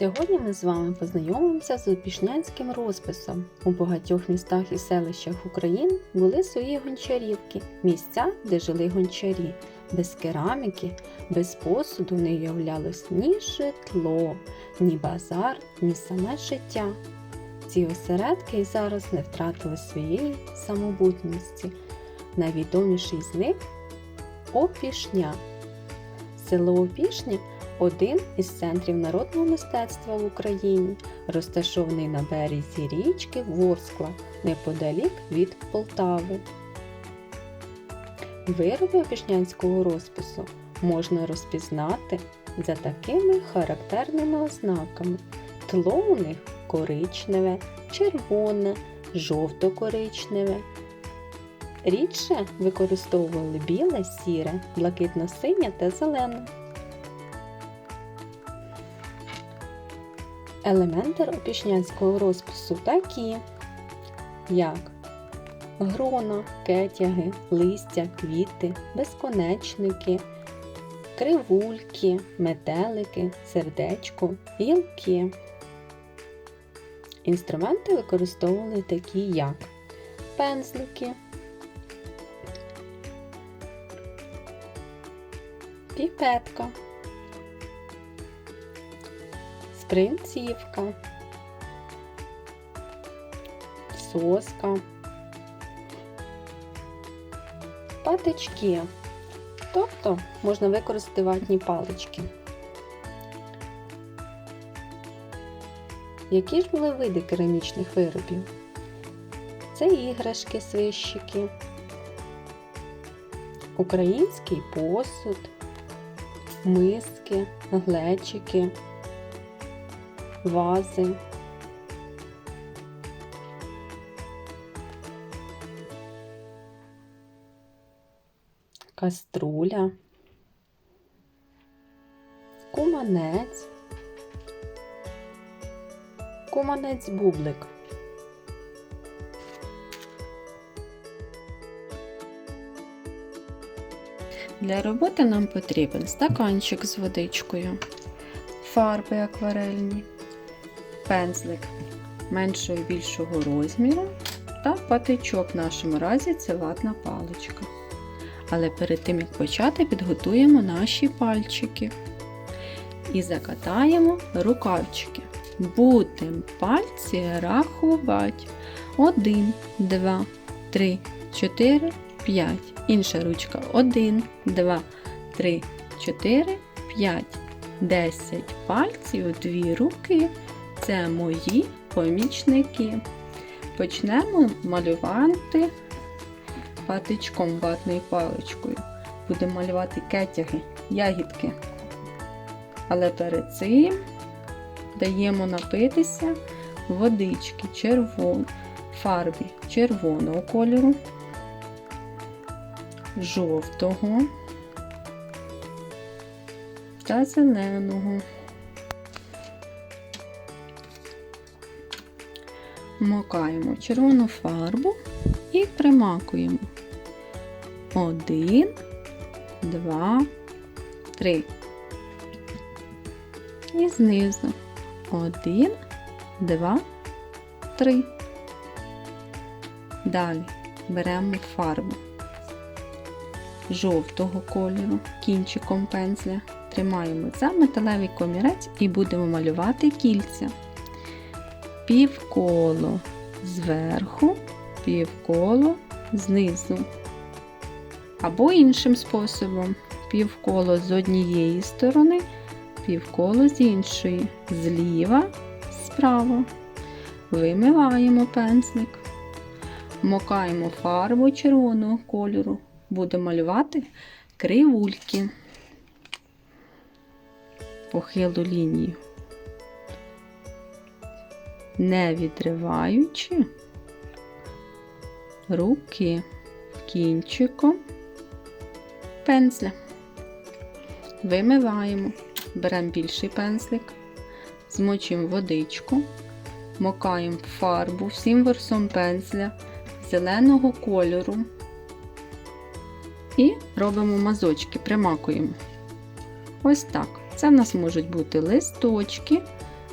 Сьогодні ми з вами познайомимося з опішнянським розписом. У багатьох містах і селищах України були свої гончарівки, місця, де жили гончарі. Без кераміки, без посуду не уявлялось ні житло, ні базар, ні саме життя. Ці осередки й зараз не втратили своєї самобутності. Найвідоміший з них Опішня. Село Опішня один із центрів народного мистецтва в Україні, розташований на березі річки Ворскла, неподалік від Полтави. Вироби опішнянського розпису можна розпізнати за такими характерними ознаками. Тло у них коричневе, червоне, жовто-коричневе. Рідше використовували біле, сіре, блакитно-синє та зелене. Елементи опішнянського розпису такі, як грона, кетяги, листя, квіти, безконечники, кривульки, метелики, сердечко, гілки. Інструменти використовували такі, як пензлики, піпетка. Спринцівка, соска, патички, тобто можна використати ватні палички. Які ж були види керамічних виробів? Це іграшки, свищики, український посуд, миски, глечики вази. Каструля, куманець, куманець бублик. Для роботи нам потрібен стаканчик з водичкою, фарби акварельні, пензлик меншого і більшого розміру та патичок в нашому разі це ватна паличка. Але перед тим як почати, підготуємо наші пальчики і закатаємо рукавчики. Будемо пальці рахувати. 1, 2, 3, 4, 5. Інша ручка 1, 2, 3, 4, 5. 10 пальців у дві руки. Це мої помічники. Почнемо малювати патичком ватною паличкою. Будемо малювати кетяги, ягідки. Але перед цим даємо напитися водички червон, фарбі червоного кольору, жовтого та зеленого. Вмокаємо червону фарбу і примакуємо. Один, два, три. І знизу. Один, два, три. Далі беремо фарбу жовтого кольору кінчиком пензля. Тримаємо за металевий комірець і будемо малювати кільця півколо зверху, півколо знизу. Або іншим способом півколо з однієї сторони, півколо з іншої, зліва, справа. Вимиваємо пензлик, мокаємо фарбу червоного кольору, будемо малювати кривульки, похилу лінію не відриваючи руки кінчиком пензля. Вимиваємо, беремо більший пензлик, змочуємо водичку, мокаємо фарбу всім версом пензля зеленого кольору і робимо мазочки, примакуємо. Ось так. Це в нас можуть бути листочки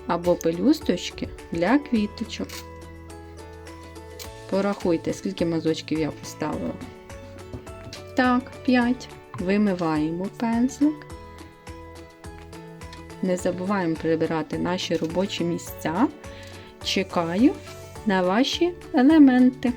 або пелюсточки для квіточок. Порахуйте, скільки мазочків я поставила. Так, 5. Вимиваємо пензлик. Не забуваємо прибирати наші робочі місця. Чекаю на ваші елементи.